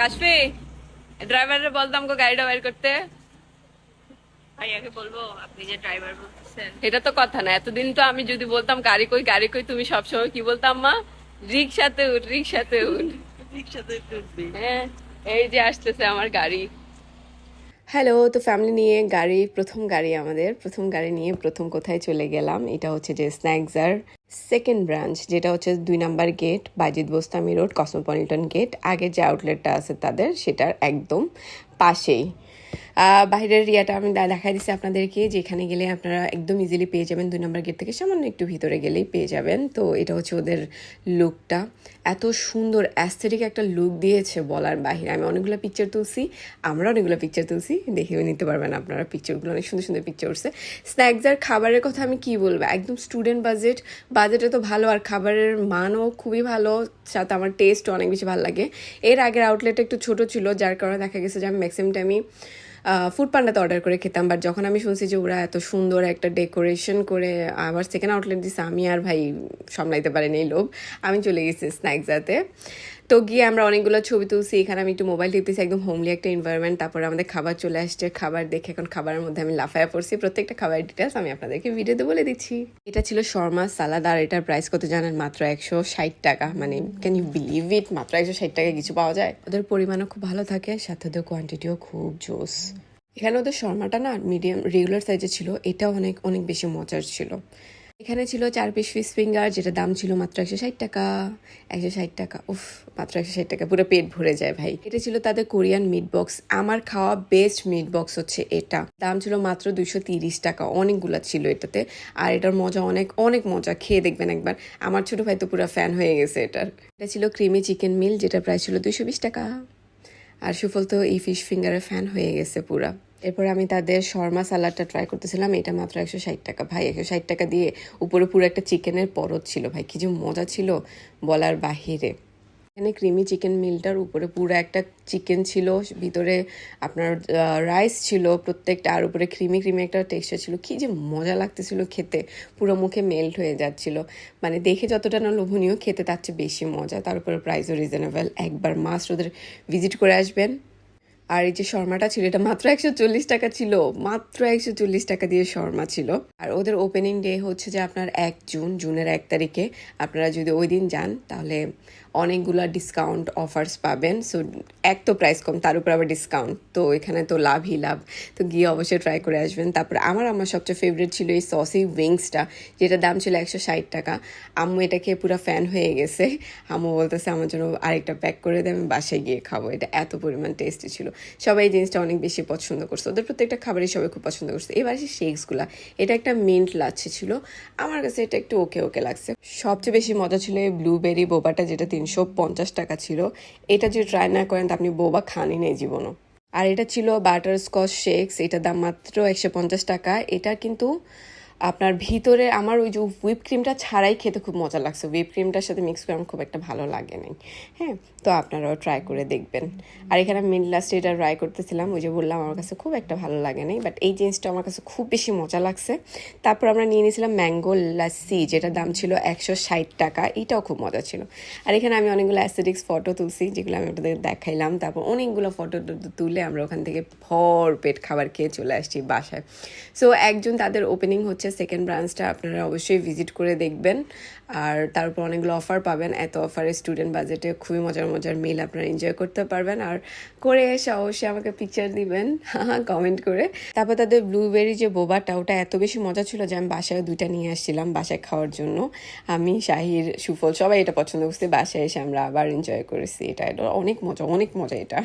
কাশফি ড্রাইভারের বলতাম গো গাড়িটা বের করতে। ভাইয়াকে বলব আপনি যে ড্রাইভার বলছেন এটা তো কথা না এতদিন তো আমি যদি বলতাম গাড়ি কই গাড়ি কই? তুমি সবসময় কি বলতাম মা রিক্সাতে উঠ রিক্সাতে উঠ। রিক্সাতে উঠবি। হ্যাঁ এই যে আসতেছে আমার গাড়ি। হ্যালো, তো ফ্যামিলি নিয়ে গাড়ি, প্রথম গাড়ি আমাদের। প্রথম গাড়ি নিয়ে প্রথম কোথায় চলে গেলাম, এটা হচ্ছে যে স্ন্যাকজার সেকেন্ড ব্রাঞ্চ যেটা হচ্ছে দুই number gate Bayezid Bostami road cosmopolitan gate আগে যে আউটলেটটা আছে তাদের, সেটার একদম পাশেই। বাইরের ইয়াটা আমি দেখাই দিচ্ছি আপনাদেরকে, যেখানে গেলে আপনারা একদম ইজিলি পেয়ে যাবেন। দুই নম্বর গেট থেকে সামান্য একটু ভিতরে গেলেই পেয়ে যাবেন। তো এটা হচ্ছে ওদের লুকটা এত সুন্দর অ্যাস্থেটিক একটা লুক দিয়েছে বলার বাহিরে। আমি অনেকগুলো পিকচার তুলছি, আমরা অনেকগুলো পিকচার তুলছি, দেখেও নিতে পারবেন আপনারা পিকচারগুলো অনেক সুন্দর সুন্দর পিকচার উঠছে। স্ন্যাক্স আর খাবারের কথা আমি কি বলব? একদম স্টুডেন্ট বাজেট বাজেটে তো ভালো, আর খাবারের মানও খুবই ভালো। সাথে আমার টেস্টও অনেক বেশি ভালো লাগে। এর আগের আউটলেট একটু ছোট ছিল, যার কারণে দেখা গেছে যে আমি ম্যাক্সিমাম টাইমই ফুড পান্ডাতে অর্ডার করে খেতাম বাট যখন আমি শুনছি যে ওরা এত সুন্দর একটা ডেকোরেশন করে, আবার সেকেন্ড আউটলেট দিছে, আমি আর ভাই সামলাইতে পারিনি এই লোভ। আমি চলে গেছি স্ন্যাকজাতে তো গিয়ে আমরা অনেকগুলো ছবি তুলছি, এখানে আমি একটু মোবাইল টিপতেছি একদম হোমলি একটা এনভায়রনমেন্ট তারপরে আমাদের খাবার চলে আসছে, খাবার দেখে এখন খাবারের মধ্যে আমি লাফায়া পড়ছি, প্রত্যেকটা খাবারের ডিটেলস আমি আপনাদেরকে ভিডিওতে বলে দিচ্ছি। এটা ছিল শর্মা সালাদ, আর এটার প্রাইস কত জানেন? মাত্র একশো ষাট টাকা মানে ক্যান ইউ বিলিভ ইট মাত্র একশো ষাট টাকায় কিছু পাওয়া যায়? ওদের পরিমাণও খুব ভালো থাকে, সাথে ওদের কোয়ান্টিটিও খুব জোস। এখানে ওদের শর্মাটা না মিডিয়াম রেগুলার সাইজে ছিল, এটাও অনেক অনেক বেশি মজার ছিল। এখানে ছিল চার পিস ফিস ফিঙ্গার যেটা দাম ছিল মাত্র একশো ষাট টাকা। একশো ষাট টাকা, উফ, মাত্র একশো ষাট টাকা, পুরো পেট ভরে যায় ভাই। এটা ছিল তাদের কোরিয়ান মিট বক্স আমার খাওয়া বেস্ট মিট বক্স হচ্ছে এটা। দাম ছিল মাত্র দুইশো তিরিশ টাকা, অনেকগুলা ছিল এটাতে। আর এটার মজা অনেক অনেক মজা, খেয়ে দেখবেন একবার। আমার ছোট ভাই তো পুরো ফ্যান হয়ে গেছে এটার। এটা ছিল ক্রিমি চিকেন মিল যেটা প্রায় ছিল দুইশো বিশ টাকা। আর সুফল তো এই ফিশ ফিঙ্গারের ফ্যান হয়ে গেছে পুরা। এরপর আমি তাদের শর্মা সালাডটা ট্রাই করতেছিলাম। এটা মাত্র একশো ষাট টাকা। ভাই, একশো ষাট টাকা দিয়ে উপরে পুরো একটা চিকেনের পরত ছিল। ভাই, কি যে মজা ছিল বলার বাহিরে। এখানে ক্রিমি চিকেন মিলটার উপরে পুরো একটা চিকেন ছিল। ভিতরে আপনার রাইস ছিল প্রত্যেকটা। আর উপরে ক্রিমি ক্রিমি একটা টেক্সচার ছিল। কি যে মজা লাগতেছিল খেতে। পুরো মুখে মেল্ট হয়ে যাচ্ছিল। মানে দেখে যতটা না লোভনীয়, খেতে তার চেয়ে বেশি মজা। তার উপরে প্রাইসও রিজনেবল একবার মাস্ট ওদের ভিজিট করে আসবেন। আর এই যে শর্মাটা ছিল, এটা মাত্র একশো চল্লিশ টাকা ছিল, মাত্র একশো চল্লিশ টাকা দিয়ে শর্মা ছিল। আর ওদের ওপেনিং ডে হচ্ছে যে আপনার এক জুন, জুনের এক তারিখে। আপনারা যদি ওই দিন যান, তাহলে অনেকগুলা ডিসকাউন্ট অফার্স পাবেন। সো এক তো প্রাইস কম, তার উপর আবার ডিসকাউন্ট তো এখানে তো লাভই লাভ। তো গিয়ে অবশ্যই ট্রাই করে আসবেন। তারপর আমার আমার সবচেয়ে ফেভারিট ছিল এই সসি উইংসটা যেটা দাম ছিল একশো ষাট টাকা। আম্মু এটা খেয়ে পুরো ফ্যান হয়ে গেছে। আম্মু বলতেছে, আমার জন্য আরেকটা প্যাক করে দেয় আমি বাসায় গিয়ে খাব। এটা এত পরিমাণ টেস্টি ছিল। সবাই এই জিনিসটা অনেক বেশি পছন্দ করছে। ওদের প্রত্যেকটা খাবারই সবাই খুব পছন্দ করছে। এবার আসি শেকসগুলা এটা একটা মিন্ট লাচ্ছে ছিল। আমার কাছে এটা একটু ওকে ওকে লাগছে। সবচেয়ে বেশি মজা ছিল এই ব্লুবেরি বোবাটা যেটা তিনশো পঞ্চাশ টাকা ছিল। এটা যদি ট্রাই না করেন, তা আপনি বোবা খানই নেই জীবনও। আর এটা ছিল বাটার স্কচ শেক্স এটার দাম মাত্র একশো পঞ্চাশ টাকা। এটা কিন্তু আপনার ভিতরে আমার ওই যে হুইপ ক্রিমটা ছাড়াই খেতে খুব মজা লাগছে। হুইপ ক্রিমটার সাথে মিক্স করে আমার খুব একটা ভালো লাগে নাই। হ্যাঁ তো আপনারাও ট্রাই করে দেখবেন। আর এখানে মিড লাস্টে এটা ট্রাই করতেছিলাম, ওই যে বললাম আমার কাছে খুব একটা ভালো লাগে নাই বাট এই জিনিসটা আমার কাছে খুব বেশি মজা লাগছে। তারপর আমরা নিয়ে নিয়েছিলাম ম্যাঙ্গো লাসি যেটা দাম ছিল একশো ষাট টাকা, এটাও খুব মজা ছিল। আর এখানে আমি অনেকগুলো অ্যাস্থেটিক্স ফটো তুলছি, যেগুলো আমি আপনাদের দেখাইলাম। তারপর অনেকগুলো ফটো তুলে আমরা ওখান থেকে ভর পেট খাবার খেয়ে চলে আসছি বাসায়। সো একজন তাদের ওপেনিং হচ্ছে সেকেন্ড ব্রাঞ্চটা আপনারা অবশ্যই ভিজিট করে দেখবেন। আর তার উপর অনেকগুলো অফার পাবেন। এত অফারে স্টুডেন্ট বাজেটে খুবই মজার মজার মিল আপনারা এনজয় করতে পারবেন। আর করে এসে অবশ্যই আমাকে পিকচার দিবেন কমেন্ট করে। তারপর তাদের ব্লুবেরি যে বোবাটা ওটা এত বেশি মজা ছিল যে আমি বাসায় দুইটা নিয়ে আসছিলাম বাসায় খাওয়ার জন্য। আমি, শাহির, সুফল সবাই এটা পছন্দ করছি। বাসায় এসে আমরা আবার এনজয় করেছি। এটা এটা অনেক মজা অনেক মজা এটা।